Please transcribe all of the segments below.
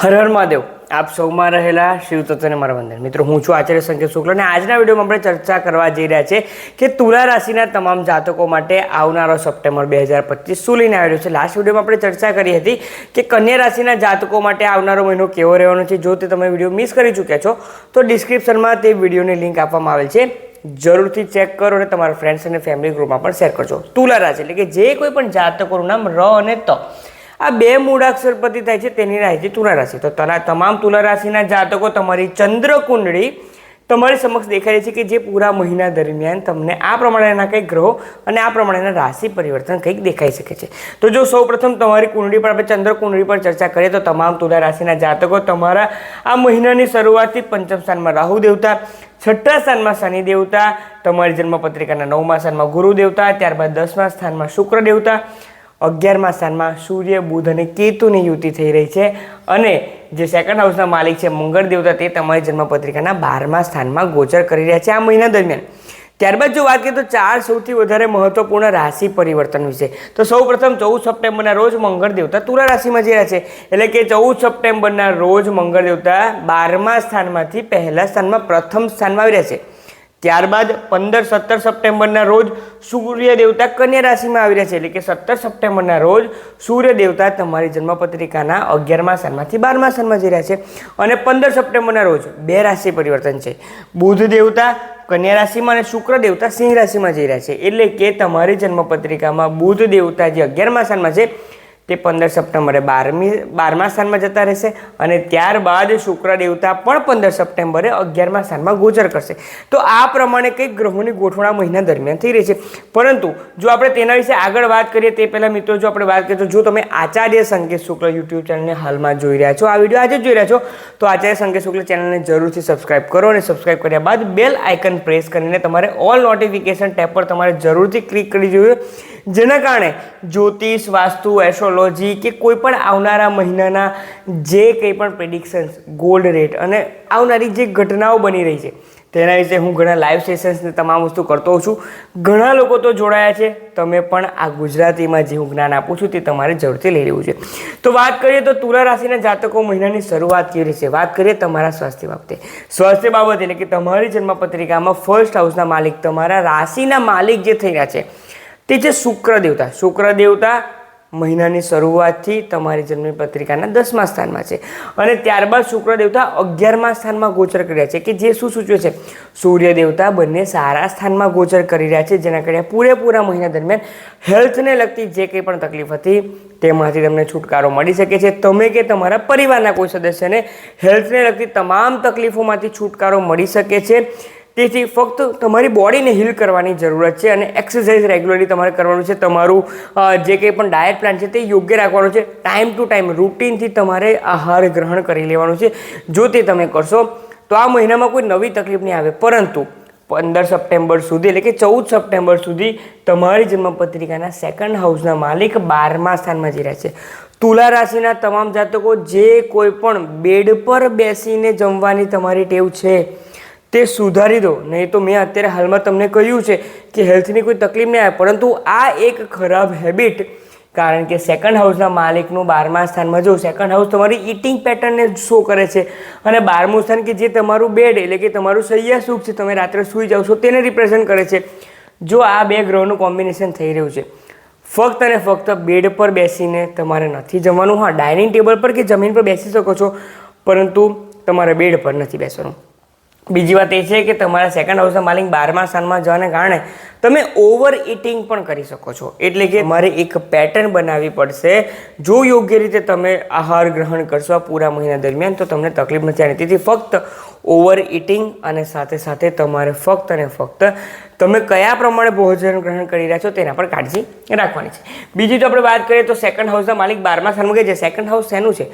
હર હર મહાદેવ. આપ સૌમાં રહેલા શિવ તત્વને મારા વંદન. મિત્રો, હું છું આચાર્ય સંકેત શુક્લ અને આજના વિડીયોમાં આપણે ચર્ચા કરવા જઈ રહ્યા છે કે તુલા રાશિના તમામ જાતકો માટે આવનારો સપ્ટેમ્બર બે હજાર પચીસ શું લઈને આવ્યો છે. લાસ્ટ વિડીયોમાં આપણે ચર્ચા કરી હતી કે કન્યા રાશિના જાતકો માટે આવનારો મહિનો કેવો રહેવાનો છે. જો તે તમે વીડિયો મિસ કરી ચૂક્યા છો, તો ડિસ્ક્રિપ્શનમાં તે વિડીયોની લિંક આપવામાં આવેલ છે. જરૂરથી ચેક કરો અને તમારા ફ્રેન્ડ્સ અને ફેમિલી ગ્રુપમાં પણ શેર કરજો. તુલા રાશિ એટલે કે જે કોઈ પણ જાતકોનું નામ ર અને ત. આ બે મૂળાક્ષર પતિ થાય છે, તેની રાશિ તુલા રાશિ. તો તના તમામ તુલા રાશિના જાતકો તમારી ચંદ્ર કુંડળી તમારી સમક્ષ દેખાય છે કે જે પૂરા મહિના દરમિયાન તમને આ પ્રમાણેના કંઈક ગ્રહો અને આ પ્રમાણેના રાશિ પરિવર્તન કંઈક દેખાઈ શકે છે. તો જો સૌપ્રથમ તમારી કુંડળી પર આપણે ચંદ્ર કુંડળી પર ચર્ચા કરીએ, તો તમામ તુલા રાશિના જાતકો તમારા આ મહિનાની શરૂઆતથી પંચમ સ્થાનમાં રાહુ દેવતા, છઠ્ઠા સ્થાનમાં શનિ દેવતા, તમારી જન્મપત્રિકાના નવમા સ્થાનમાં ગુરુ દેવતા, ત્યારબાદ દસમા સ્થાનમાં શુક્ર દેવતા અગિયારમા સ્થાનમાં સૂર્ય, બુધ અને કેતુની યુતિ થઈ રહી છે. અને જે સેકન્ડ હાઉસના માલિક છે મંગળ દેવતા તે તમારી જન્મપત્રિકાના બારમા સ્થાનમાં ગોચર કરી રહ્યા છે આ મહિના દરમિયાન. ત્યારબાદ જો વાત કરીએ તો ચાર સૌથી વધારે મહત્વપૂર્ણ રાશિ પરિવર્તન વિશે. તો સૌ પ્રથમ ચૌદ સપ્ટેમ્બરના રોજ મંગળ દેવતા તુલા રાશિમાં જઈ રહ્યા છે. એટલે કે ચૌદ સપ્ટેમ્બરના રોજ મંગળ દેવતા બારમા સ્થાનમાંથી પહેલા સ્થાનમાં પ્રથમ સ્થાનમાં આવી રહ્યા છે. ત્યારબાદ પંદર સત્તર સપ્ટેમ્બરના રોજ સૂર્ય દેવતા કન્યા રાશિમાં આવી રહ્યા છે. એટલે કે સત્તર સપ્ટેમ્બરના રોજ સૂર્ય દેવતા તમારી જન્મપત્રિકાના અગિયારમા સ્થાનમાંથી બારમા સ્થાનમાં જઈ રહ્યા છે. અને પંદર સપ્ટેમ્બરના રોજ બે રાશિ પરિવર્તન છે. બુધ દેવતા કન્યા રાશિમાં અને શુક્ર દેવતા સિંહ રાશિમાં જઈ રહ્યા છે. એટલે કે તમારી જન્મપત્રિકામાં બુધ દેવતા જે અગિયારમા સ્થાનમાં છે તે પંદર સપ્ટેમ્બરે બારમી, બારમા સ્થાનમાં જતા રહેશે અને ત્યારબાદ શુક્ર દેવતા પણ પંદર સપ્ટેમ્બરે અગિયારમા સ્થાનમાં ગોચર કરશે. તો આ પ્રમાણે કંઈક ગ્રહોની ગોઠવણા મહિના દરમિયાન થઈ રહી છે. પરંતુ જો આપણે તેના વિશે આગળ વાત કરીએ તે પહેલાં મિત્રો જો આપણે વાત કરીએ તો જો તમે આચાર્ય સંકેત શુક્લ યુટ્યુબ ચેનલને હાલમાં જોઈ રહ્યા છો, આ વીડિયો આજે જોઈ રહ્યા છો, તો આચાર્ય સંકેત શુક્લ ચેનલને જરૂરથી સબસ્ક્રાઇબ કરો અને સબસ્ક્રાઇબ કર્યા બાદ બેલ આઇકન પ્રેસ કરીને તમારે ઓલ નોટિફિકેશન ટેપ પર તમારે જરૂરથી ક્લિક કરી જોઈએ. જેના કારણે જ્યોતિષ, વાસ્તુ એસ્ટ્રોલોજી કે કોઈ પણ આવનારા મહિનાના જે કંઈ પણ પ્રેડિક્શન્સ ગોલ્ડ રેટ અને આવનારી જે ઘટનાઓ બની રહી છે, તેના વિશે હું ઘણા લાઈવ સેશન્સને તમામ વસ્તુ કરતો હોઉં છું. ઘણા લોકો તો જોડાયા છે, તમે પણ આ ગુજરાતીમાં જે હું જ્ઞાન આપું છું તે તમારે જરૂરથી લઈ લેવું છે. તો વાત કરીએ તો તુલા રાશિના જાતકો મહિનાની શરૂઆત કેવી છે? વાત કરીએ તમારા સ્વાસ્થ્ય બાબતે. સ્વાસ્થ્ય બાબત એટલે કે તમારી જન્મપત્રિકામાં ફર્સ્ટ હાઉસના માલિક, તમારા રાશિના માલિક જે થઈ રહ્યા છે તે છે શુક્ર દેવતા શુક્ર દેવતા મહિનાની શરૂઆતથી તમારી જન્મ પત્રિકાના દસમા સ્થાનમાં છે. અને ત્યારબાદ શુક્ર દેવતા અગિયારમા સ્થાનમાં ગોચર કરી રહ્યા છે કે જે શું સૂચવે છે? સૂર્ય દેવતા બંને સારા સ્થાનમાં ગોચર કરી રહ્યા છે, જેના કારણે પૂરેપૂરા મહિના દરમિયાન હેલ્થને લગતી જે કંઈ પણ તકલીફ હતી, તેમાંથી તમને છુટકારો મળી શકે છે. તમે કે તમારા પરિવારના કોઈ સદસ્યને હેલ્થને લગતી તમામ તકલીફોમાંથી છુટકારો મળી શકે છે. તેથી ફક્ત તમારી બોડીને હીલ કરવાની જરૂરત છે અને એક્સરસાઇઝ રેગ્યુલરલી તમારે કરવાનું છે. તમારું જે કંઈ પણ ડાયટ પ્લાન છે તે યોગ્ય રાખવાનું છે. ટાઈમ ટુ ટાઈમ રૂટીનથી તમારે આહાર ગ્રહણ કરી લેવાનું છે. જો તે તમે કરશો, તો આ મહિનામાં કોઈ નવી તકલીફ નહીં આવે. પરંતુ પંદર સપ્ટેમ્બર સુધી એટલે કે ચૌદ સપ્ટેમ્બર સુધી તમારી જન્મપત્રિકાના સેકન્ડ હાઉસના માલિક બારમા સ્થાનમાં જઈ રહ્યા છે. તુલા રાશિના તમામ જાતકો જે કોઈ પણ બેડ પર બેસીને જમવાની તમારી ટેવ છે તે સુધારી દો. નહીં તો મેં અત્યારે હાલમાં તમને કહ્યું છે કે હેલ્થની કોઈ તકલીફ નહીં આવે. પરંતુ આ એક ખરાબ હેબિટ કારણ કે સેકન્ડ હાઉસના માલિકનું બારમા સ્થાનમાં જો સેકન્ડ હાઉસ તમારી ઇટિંગ પેટર્નને શો કરે છે અને બારમું સ્થાન કે જે તમારું બેડ એટલે કે તમારું સૈયા સુખ છે, તમે રાત્રે સૂઈ જાઓ છો, તેને રિપ્રેઝન્ટ કરે છે. જો આ બે ગ્રહોનું કોમ્બિનેશન થઈ રહ્યું છે. ફક્ત અને ફક્ત બેડ પર બેસીને તમારે નથી જમવાનું. હા ડાઇનિંગ ટેબલ પર કે જમીન પર બેસી શકો છો, પરંતુ તમારે બેડ પર નથી બેસવાનું. બીજી વાત એ છે કે તમારા સેકન્ડ હાઉસના માલિક બારમા સ્થાનમાં જવાને કારણે તમે ઓવર ઇટિંગ પણ કરી શકો છો. એટલે કે મારે એક પેટર્ન બનાવવી પડશે. જો યોગ્ય રીતે તમે આહાર ગ્રહણ કરશો આ પૂરા મહિના દરમિયાન, તો તમને તકલીફ નથી આવી તેથી ફક્ત ઓવર ઇટિંગ અને સાથે સાથે તમારે ફક્ત અને ફક્ત તમે કયા પ્રમાણે ભોજન ગ્રહણ કરી રહ્યા છો તેના પર કાળજી રાખવાની છે. બીજી તો આપણે વાત કરીએ તો સેકન્ડ હાઉસના માલિક બારમા સ્થાનમાં ગયા છે. સેકન્ડ હાઉસ શેનું છે?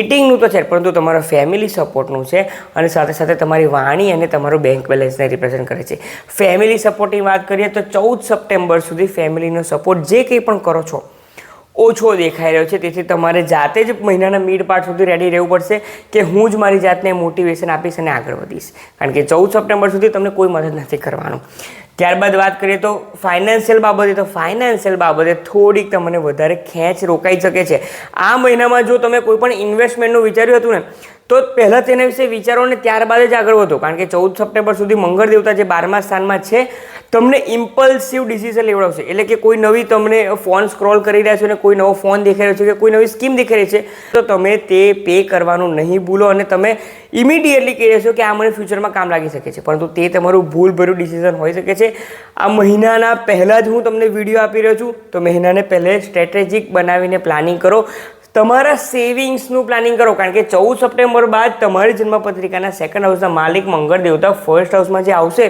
ઇટિંગનું તો છે, પરંતુ તમારા ફેમિલી સપોર્ટનું છે અને સાથે સાથે તમારી વાણી અને તમારું બેંક બેલેન્સને રિપ્રેઝન્ટ કરે છે. ફેમિલી સપોર્ટની વાત કરીએ તો ચૌદ સપ્ટેમ્બર સુધી ફેમિલીનો સપોર્ટ જે કંઈ પણ કરો છો, ઓછો દેખાઈ રહ્યો છે. તેથી તમારે જાતે જ મહિનાના મિડ પાર્ટ સુધી રેડી રહેવું પડશે કે હું જ મારી જાતને મોટિવેશન આપીશ અને આગળ વધીશ. કારણ કે ચૌદ સપ્ટેમ્બર સુધી તમને કોઈ મદદ નથી કરવાનું. ત્યારબાદ વાત કરીએ તો ફાઇનાન્શિયલ બાબતે, તો ફાઇનાન્શિયલ બાબતે થોડીક તમને વધારે ખેંચ રોકાઈ શકે છે. આ મહિનામાં જો તમે કોઈ પણ ઇન્વેસ્ટમેન્ટનું વિચાર્યું હતું ને તો પહેલાં તેના વિશે વિચારો અને ત્યારબાદ જ આગળ વધો. કારણ કે ચૌદ સપ્ટેમ્બર સુધી મંગળ દેવતા જે બારમા સ્થાનમાં છે, તમને ઇમ્પલ્સિવ ડિસિઝન લેવડાવશે. એટલે કે કોઈ નવી તમને ફોન સ્ક્રોલ કરી રહ્યા છો ને કોઈ નવો ફોન દેખાઈ રહ્યો છે કે કોઈ નવી સ્કીમ દેખાઈ રહી છે, તો તમે તે પે કરવાનું નહીં ભૂલો અને તમે ઇમિડિયેટલી કહી રહેશો કે આ મને ફ્યુચરમાં કામ લાગી શકે છે. પરંતુ તે તમારું ભૂલભર્યું ડિસિઝન હોઈ શકે છે. આ મહિનાના પહેલાં જ હું તમને વીડિયો આપી રહ્યો છું. તો મહિનાને પહેલે સ્ટ્રેટેજિક બનાવીને પ્લાનિંગ કરો. તમારા સેવિંગ્સનું પ્લાનિંગ કરો. કારણ કે ચૌદ સપ્ટેમ્બર બાદ તમારી જન્મપત્રિકાના સેકન્ડ હાઉસના માલિક મંગળ દેવતા ફર્સ્ટ હાઉસમાં જે આવશે,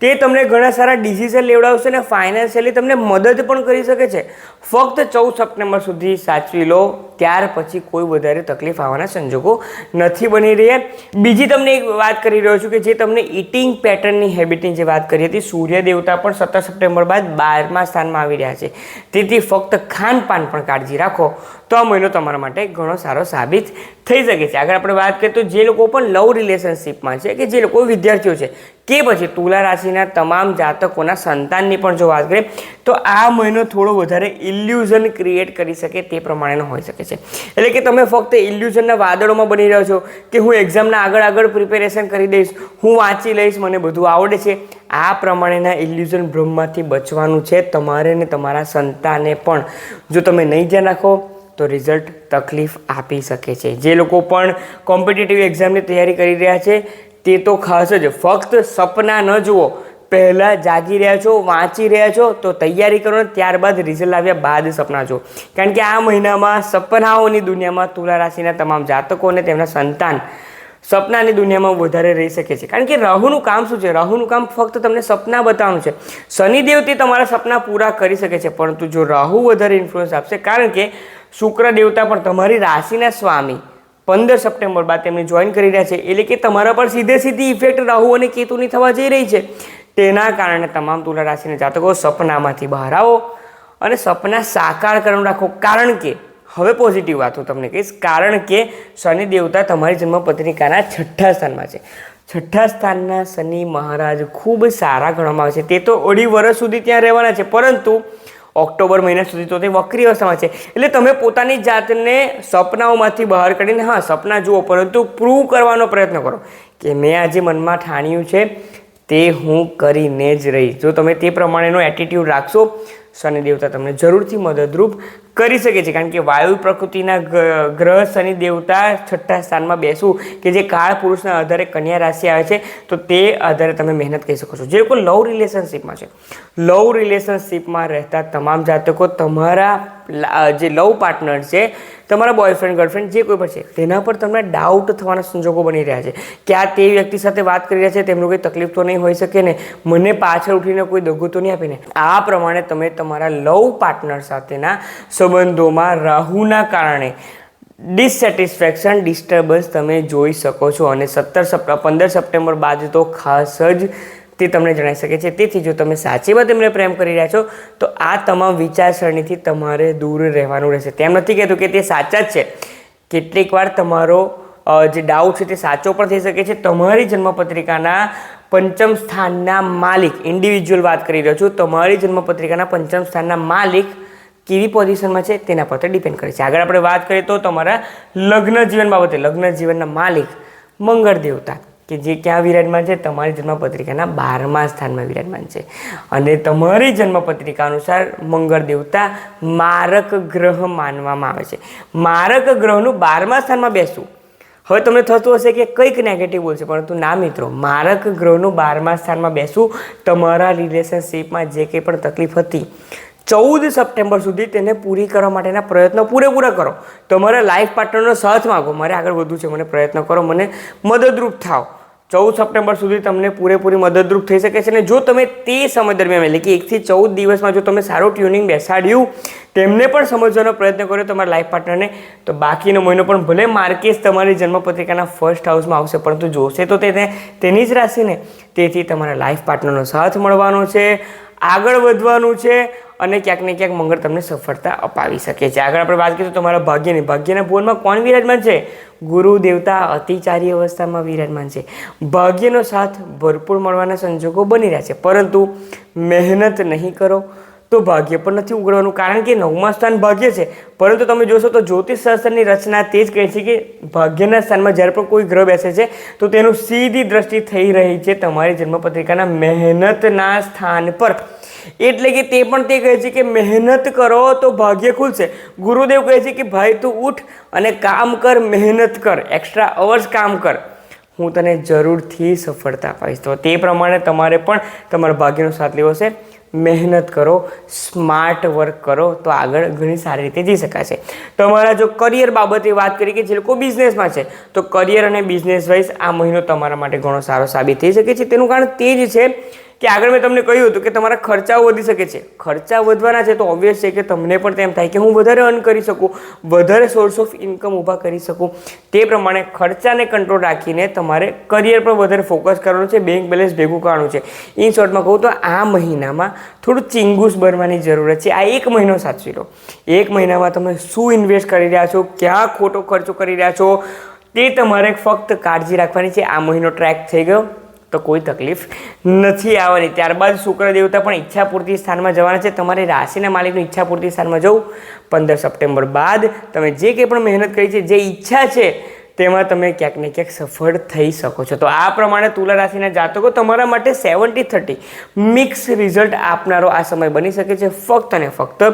તે તમને ઘણા સારા ડિસિઝન લેવડાવશે અને ફાઇનાન્શિયલી તમને મદદ પણ કરી શકે છે. ફક્ત ચૌદ સપ્ટેમ્બર સુધી સાચવી લો. ત્યાર પછી કોઈ વધારે તકલીફ આવવાના સંજોગો નથી બની રહ્યા. બીજી તમને એક વાત કરી રહ્યો છું કે જે તમને ઇટિંગ પેટર્નની હેબિટની જે વાત કરી હતી, સૂર્ય દેવતા પણ સત્તર સપ્ટેમ્બર બાદ બારમા સ્થાનમાં આવી રહ્યા છે. તેથી ફક્ત ખાનપાન પણ કાળજી રાખો. તો આ મહિનો તમારા માટે ઘણો સારો સાબિત થઈ શકે છે. આગળ આપણે વાત કરીએ તો જે લોકો પણ લવ રિલેશનશિપમાં છે કે જે લોકો વિદ્યાર્થીઓ છે, કે પછી તુલા રાશિના તમામ જાતકોના સંતાનની પણ જો વાત કરીએ, તો આ મહિનો થોડો વધારે ઇલ્યુઝન ક્રિએટ કરી શકે તે પ્રમાણેનો હોઈ છે. એટલે કે તમે ફક્ત ઇલ્યુઝનના વાદળોમાં બની રહ્યો છો કે હું એક્ઝામના આગળ આગળ પ્રિપેરેશન કરી દઈશ, હું વાંચી લઈશ, મને બધું આવડે છે. આ પ્રમાણેના ઇલ્યુઝન ભ્રમમાંથી બચવાનું છે તમારે ને તમારા સંતાને પણ. જો તમે નહીં ધ્યાન રાખો તો રિઝલ્ટ તકલીફ આપી શકે છે. જે લોકો પણ કોમ્પિટિટિવ એક્ઝામની તૈયારી કરી રહ્યા છે તે તો ખાસ જ ફક્ત સપના ન જુઓ પહેલાં જાગી રહ્યા છો, વાંચી રહ્યા છો, તો તૈયારી કરો ને ત્યારબાદ રિઝલ્ટ આવ્યા બાદ સપના છો કારણ કે આ મહિનામાં સપનાઓની દુનિયામાં તુલા રાશિના તમામ જાતકો અને તેમના સંતાન સપનાની દુનિયામાં વધારે રહી શકે છે. કારણ કે રાહુનું કામ શું છે? રાહુનું કામ ફક્ત તમને સપના બતાવવાનું છે. શનિદેવ તે તમારા સપના પૂરા કરી શકે છે, પરંતુ જો રાહુ વધારે ઇન્ફ્લુઅન્સ આપશે, કારણ કે શુક્ર દેવતા પણ તમારી રાશિના સ્વામી પંદર સપ્ટેમ્બર બાદ તેમને જોઈન કરી રહ્યા છે, એટલે કે તમારા પર સીધે સીધી ઇફેક્ટ રાહુ અને કેતુની થવા જઈ રહી છે. તેના કારણે તમામ તુલા રાશિના જાતકો સપનામાંથી બહાર આવો અને સપના સાકાર કરવાનું રાખો. કારણ કે, હવે પોઝિટિવ વાત હું તમને કહીશ. કારણ કે, શનિ દેવતા તમારી જન્મપત્રિકાના છઠ્ઠા સ્થાનમાં છે. છઠ્ઠા સ્થાનના શનિ મહારાજ ખૂબ સારા ગણવામાં આવે છે. તે તો અઢી વર્ષ સુધી ત્યાં રહેવાના છે. પરંતુ, ઓક્ટોબર મહિના સુધી તો તે વક્રી અવસ્થામાં છે. એટલે તમે પોતાની જાતને સપનાઓમાંથી બહાર કાઢીને, હા, સપના જુઓ, પરંતુ પ્રૂવ કરવાનો પ્રયત્ન કરો. કે મેં આજે મનમાં ઠાણ્યું છે. તે હું કરીને જ રહીશ. જો તમે તે પ્રમાણેનો એટીટ્યૂડ રાખશો શનિ દેવતા તમને જરૂરથી મદદરૂપ કરી શકે છે. કારણ કે વાયુ પ્રકૃતિના ગ્રહ, શનિ, દેવતા છઠ્ઠા સ્થાનમાં બેસવું કે જે કાળ પુરુષના આધારે કન્યા રાશિ આવે છે, તો તે આધારે તમે મહેનત કરી શકો છો. જે લોકો લવ રિલેશનશિપમાં છે, લવ રિલેશનશિપમાં રહેતા તમામ જાતકો તમારા જે લવ પાર્ટનર છે, તમારા બોયફ્રેન્ડ, ગર્લફ્રેન્ડ, જે કોઈ પણ છે, તેના પર તમને ડાઉટ થવાના સંજોગો બની રહ્યા છે. કે આ તે વ્યક્તિ સાથે વાત કરી રહ્યા છે, તેમનું કોઈ તકલીફ તો નહીં હોઈ શકે ને, મને પાછળ ઉઠીને કોઈ દગો તો નહીં આપીને આ પ્રમાણે તમે તમારા લવ પાર્ટનર સાથેના સંબંધોમાં રાહુના કારણે ડિસસેટિસ્ફેક્શન ડિસ્ટર્બન્સ તમે જોઈ શકો છો. અને સત્તર સપ પંદર સપ્ટેમ્બર બાદ તો ખાસ જ તે તમને જણાઈ શકે છે. તેથી જો તમે સાચીમાં તેમને પ્રેમ કરી રહ્યા છો, તો આ તમામ વિચારસરણીથી તમારે દૂર રહેવાનું રહેશે. તેમ નથી કહેતું કે તે સાચા જ છે. કેટલીક વાર તમારો જે ડાઉટ છે તે સાચો પણ થઈ શકે છે. તમારી જન્મપત્રિકાના પંચમ સ્થાનના માલિક ઇન્ડિવિજ્યુઅલ વાત કરી રહ્યો છું, તમારી જન્મપત્રિકાના પંચમ સ્થાનના માલિક કેવી પોઝિશનમાં છે તેના પર ડિપેન્ડ કરે છે. આગળ આપણે વાત કરીએ તો તમારા લગ્ન જીવન બાબતે. લગ્ન જીવનના માલિક મંગળ દેવતા, કે જે ક્યાં વિરાજમાન છે? તમારી જન્મપત્રિકાના બારમા સ્થાનમાં વિરાજમાન છે. અને તમારી જન્મપત્રિકા અનુસાર મંગળ દેવતા મારક ગ્રહ માનવામાં આવે છે. મારક ગ્રહનું બારમા સ્થાનમાં બેસવું. હવે તમને થતું હશે કે કંઈક નેગેટિવ બોલશે, પરંતુ ના મિત્રો, મારક ગ્રહનું બારમા સ્થાનમાં બેસવું તમારા રિલેશનશિપમાં જે કંઈ પણ તકલીફ હતી ચૌદ સપ્ટેમ્બર સુધી તેને પૂરી કરવા માટેના પ્રયત્નો પૂરેપૂરા કરો. તમારા લાઈફ પાર્ટનરનો સાથ માગો. મારે આગળ વધવું છે. મને પ્રયત્ન કરો. મને મદદરૂપ થાવ ચૌદ સપ્ટેમ્બર સુધી તમને પૂરેપૂરી મદદરૂપ થઈ શકે છે અને જો તમે તે સમય દરમિયાન, એટલે કે એકથી ચૌદ દિવસમાં જો તમે સારું ટ્યુનિંગ બેસાડ્યું, તેમને પણ સમજવાનો પ્રયત્ન કર્યો તમારા લાઈફ પાર્ટનરને તો બાકીનો મહિનો પણ ભલે માર્કેસ તમારી જન્મપત્રિકાના ફર્સ્ટ હાઉસમાં આવશે, પરંતુ જોશે તો તે તે- તેની જ રાશિને તેથી તમારા લાઈફ પાર્ટનરનો સાથ મળવાનો છે. આગળ વધવાનું છે. અને ક્યાંક ને ક્યાંક મંગળ તમને સફળતા અપાવી શકે છે. આગળ આપણે વાત કરીએ તો તમારા ભાગ્યની. ભાગ્યના ભુવનમાં કોણ વિરાજમાન છે? ગુરુ, દેવતા, અતિચારી અવસ્થામાં વિરાજમાન છે. ભાગ્યનો સાથ ભરપૂર મળવાના સંજોગો બની રહ્યા છે. પરંતુ મહેનત નહીં કરો તો ભાગ્ય પણ નથી ઉગડવાનું. કારણ કે નવમા સ્થાન ભાગ્ય છે. પરંતુ તમે જોશો તો જ્યોતિષ શાસ્ત્રની રચના તે જ કહે છે કે ભાગ્યના સ્થાનમાં જ્યારે પણ કોઈ ગ્રહ બેસે છે, તો તેનું સીધી દ્રષ્ટિ થઈ રહી છે તમારી જન્મપત્રિકાના મહેનતના સ્થાન પર. એટલે કે તે પણ તે કહે છે કે મહેનત કરો તો ભાગ્ય ખુલશે. ગુરુદેવ કહે છે કે ભાઈ તું ઉઠ અને કામ કર, મહેનત કર એક્સ્ટ્રા અવર્સ કામ કર. હું તને જરૂરથી સફળતા અપાવીશ તો તે પ્રમાણે તમારે પણ તમારા ભાગ્યનો સાથ લેવો છે. મહેનત કરો સ્માર્ટ વર્ક કરો, તો આગળ ઘણી સારી રીતે જઈ શકાશે તમારા જો કરિયર બાબતે વાત કરીએ કે જે લોકો બિઝનેસમાં છે, તો કરિયર અને બિઝનેસ વાઇઝ આ મહિનો તમારા માટે ઘણો સારો સાબિત થઈ શકે છે. તેનું કારણ તે જ છે કે આગળ મેં તમને કહ્યું હતું કે તમારા ખર્ચાઓ વધી શકે છે. ખર્ચા વધવાના છે તો ઓબ્વિયસ છે કે તમને પણ તેમ થાય કે હું વધારે અર્ન કરી શકું, વધારે સોર્સ ઓફ ઇન્કમ ઊભા કરી શકું. તે પ્રમાણે ખર્ચાને કંટ્રોલ રાખીને તમારે કરિયર પર વધારે ફોકસ કરવાનું છે બેંક બેલેન્સ ભેગું કરવાનું છે. ઇન શોર્ટમાં કહું તો આ મહિનામાં થોડું ચિંગુસ બનવાની જરૂરત છે. આ એક મહિનો સાચવી લો. એક મહિનામાં તમે શું ઇન્વેસ્ટ કરી રહ્યા છો, ક્યાં ખોટો ખર્ચો કરી રહ્યા છો, તે તમારે ફક્ત કાળજી રાખવાની છે. આ મહિનો ટ્રેક થઈ ગયો. તો કોઈ તકલીફ નથી આવવાની. ત્યારબાદ શુક્ર દેવતા પણ ઈચ્છાપૂર્તિ સ્થાનમાં જવાના છે. તમારી રાશિના માલિકનું ઈચ્છાપૂર્તિ સ્થાનમાં જવું પંદર સપ્ટેમ્બર બાદ. તમે જે કંઈ પણ મહેનત કરી છે, જે ઈચ્છા છે તેમાં તમે ક્યાંક ને ક્યાંક સફળ થઈ શકો છો. તો આ પ્રમાણે તુલા રાશિના જાતકો તમારા માટે સેવન્ટી થર્ટી મિક્સ રિઝલ્ટ આપનારો આ સમય બની શકે છે. ફક્ત અને ફક્ત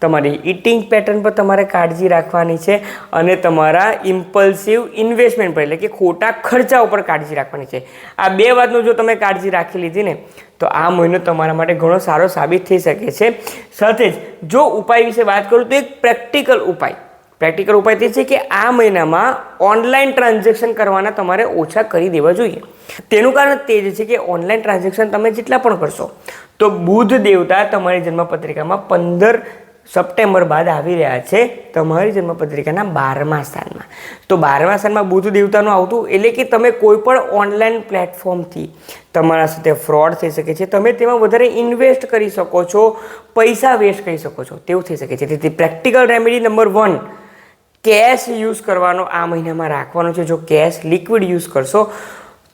તમારી ઇટિંગ પેટર્ન પર તમારે કાળજી રાખવાની છે અને તમારા ઇમ્પલ્સિવ ઇન્વેસ્ટમેન્ટ પર એટલે કે ખોટા ખર્ચા ઉપર કાળજી રાખવાની છે. આ બે વાતનું જો તમે કાળજી રાખી લીધી ને, તો આ મહિનો તમારા માટે ઘણો સારો સાબિત થઈ શકે છે. સાથે જ જો ઉપાય વિશે વાત કરું તો એક પ્રેક્ટિકલ ઉપાય. પ્રેક્ટિકલ ઉપાય તે છે કે આ મહિનામાં ઓનલાઈન ટ્રાન્ઝેક્શન કરવાના તમારે ઓછા કરી દેવા જોઈએ. તેનું કારણ તે જ છે કે ઓનલાઈન ટ્રાન્ઝેક્શન તમે જેટલા પણ કરશો, તો બુધ દેવતા તમારી જન્મપત્રિકામાં પંદર સપ્ટેમ્બર બાદ આવી રહ્યા છે તમારી જન્મપત્રિકાના બારમા સ્થાનમાં. તો બારમા સ્થાનમાં બુધ દેવતાનું આવતું એટલે કે તમે કોઈ પણ ઓનલાઈન પ્લેટફોર્મથી તમારા સાથે ફ્રોડ થઈ શકે છે, તમે તેમાં વધારે ઇન્વેસ્ટ કરી શકો છો, પૈસા વેસ્ટ કરી શકો છો, તેવું થઈ શકે છે. તેથી practical remedy number one cash use કરવાનો આ મહિનામાં રાખવાનો છે. જો કેશ લિક્વિડ યુઝ કરશો,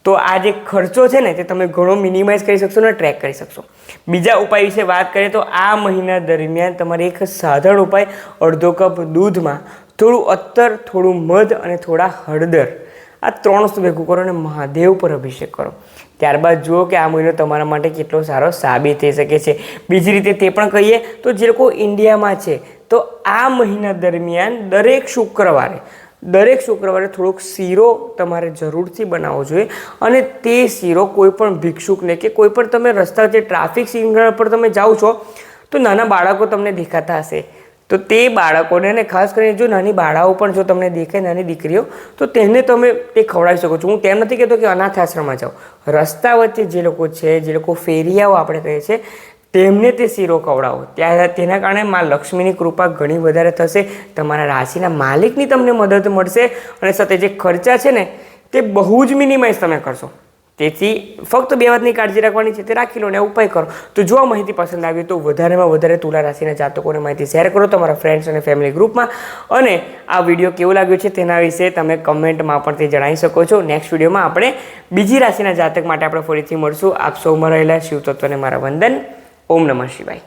તો આ જે ખર્ચો છે ને, તે તમે ઘણો મિનિમાઇઝ કરી શકશો અને ટ્રેક કરી શકશો. બીજા ઉપાય વિશે વાત કરીએ તો આ મહિના દરમિયાન તમારે એક સાધારણ ઉપાય, અડધો કપ દૂધમાં થોડું અત્તર થોડું મધ અને થોડા હળદર. આ ત્રણ વસ્તુ ભેગું કરો અને મહાદેવ પર અભિષેક કરો. ત્યારબાદ જુઓ કે આ મહિનો તમારા માટે કેટલો સારો સાબિત થઈ શકે છે. બીજી રીતે તે પણ કહીએ તો જે લોકો ઇન્ડિયામાં છે તો આ મહિના દરમિયાન દરેક શુક્રવારે દરેક શુક્રવારે થોડોક શીરો તમારે જરૂરથી બનાવવો જોઈએ અને તે શીરો કોઈપણ ભિક્ષુકને કે કોઈ પણ તમે રસ્તા જે ટ્રાફિક સિગ્નલ પર તમે જાઓ છો, તો નાના બાળકો તમને દેખાતા હશે. તો તે બાળકોને અને ખાસ કરીને જો નાની બાળાઓ પણ જો તમને દેખાય, નાની દીકરીઓ, તો તેને તમે તે ખવડાવી શકો છો. હું તેમ નથી કહેતો કે અનાથ આશ્રમમાં જાઓ. રસ્તા વચ્ચે જે લોકો છે, જે લોકો ફેરિયાઓ આપણે કહીએ છીએ તેમને તે શીરો ખવડાવો. ત્યારે તેના કારણે મા લક્ષ્મીની કૃપા ઘણી વધારે થશે, તમારા રાશિના માલિકની તમને મદદ મળશે અને સાથે જે ખર્ચા છે ને, તે બહુ જ મિનિમાઇઝ તમે કરશો. તેથી ફક્ત બે વાતની કાળજી રાખવાની છે, તે રાખી લો અને ઉપાય કરો. તો જો આ માહિતી પસંદ આવી તો વધારેમાં વધારે તુલા રાશિના જાતકોને માહિતી શેર કરો તમારા ફ્રેન્ડ્સ અને ફેમિલી ગ્રુપમાં અને આ વીડિયો કેવો લાગ્યો છે તેના વિશે તમે કમેન્ટમાં પણ તે જણાવી શકો છો. નેક્સ્ટ વિડીયોમાં આપણે બીજી રાશિના જાતક માટે આપણે ફરીથી મળશું. આપ સૌમાં રહેલા શિવ તત્વને મારા વંદન. ઓમ નમઃ શિવાય.